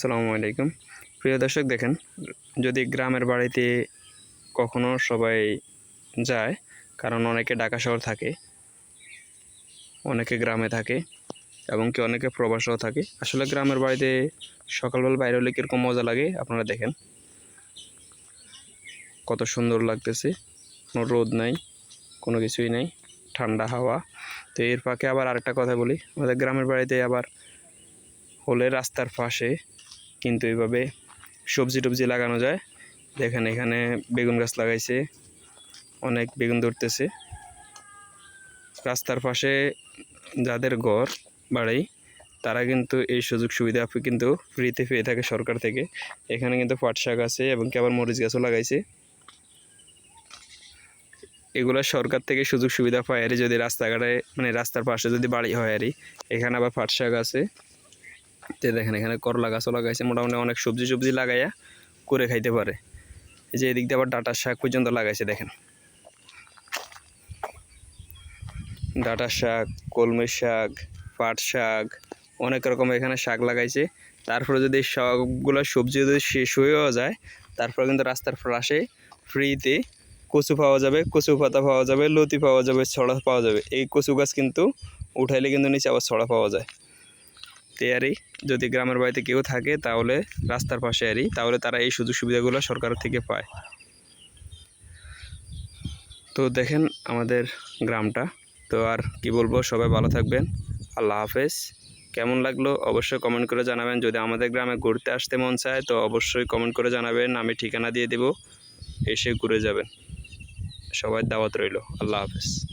আসসালামু আলাইকুম। প্রিয় দর্শক, দেখেন, যদি গ্রামের বাড়িতে কখনো সবাই যায়, কারণ অনেকে ঢাকা শহর থাকে, অনেকে গ্রামে থাকে, এবং কি অনেকে প্রবাসেও থাকে, আসলে গ্রামের বাড়িতে সকালবেলা বাইরে হলে কীরকম মজা লাগে, আপনারা দেখেন। কত সুন্দর লাগতেছে, কোনো রোদ নাই, কোনো কিছুই নাই, ঠান্ডা হাওয়া। তো এর ফাঁকে আবার আরেকটা কথা বলি, আমাদের গ্রামের বাড়িতে আবার হলে রাস্তার পাশে কিন্তু এইভাবে সবজি টবজি লাগানো যায়। দেখেন এখানে বেগুন গাছ লাগাইছে, অনেক বেগুন ধরতেছে। রাস্তার পাশে যাদের ঘর, বাড়ি, তারা কিন্তু এই সুযোগ সুবিধা কিন্তু ফ্রিতে পেয়ে থাকে সরকার থেকে। এখানে কিন্তু পাট শাক আছে এবং কি আবার মরিচ গাছও লাগাইছে। এগুলো সরকার থেকে সুযোগ সুবিধা পায় আর যদি রাস্তাঘাটে মানে রাস্তার পাশে যদি বাড়ি হয় আর এখানে আবার পাট শাক আছে। তো দেখেন, এখানে করলা গাছও লাগাইছে, মোটামুটি অনেক সবজি সবজি লাগাইয়া করে খাইতে পারে। এই যে এদিক দিয়ে আবার ডাটার শাক পর্যন্ত লাগাইছে, দেখেন। ডাটার শাক কলমি শাক, পাট শাক, অনেক রকম এখানে শাক লাগাইছে। তারপরে যদি সবগুলো সবজি যদি শেষ হয়েও যায়, তারপরে কিন্তু রাস্তার পাশে ফ্রিতে কচু পাওয়া যাবে, কচু পাতা পাওয়া যাবে, লতি পাওয়া যাবে, ছড়া পাওয়া যাবে। এই কচু গাছ কিন্তু উঠাইলে কিন্তু নিচে আবার ছড়া পাওয়া যায়। তেয়ারি। যদি গ্রামের বাড়িতে কেউ থাকে, তাহলে রাস্তার পাশে আরই তাহলে তারা এই সুযোগ সুবিধাগুলো সরকার থেকে পায়। তো দেখেন আমাদের গ্রামটা। তো আর কি বলব, সবাই ভালো থাকবেন। আল্লাহ হাফেজ। কেমন লাগল অবশ্যই কমেন্ট করে জানাবেন। যদি আমাদের গ্রামে ঘুরতে আসতে মন চায়, তো অবশ্যই কমেন্ট করে জানাবেন। আমি ঠিকানা দিয়ে দেব। এসে ঘুরে যাবেন। সবাই দাওয়াত রইল। আল্লাহ হাফেজ।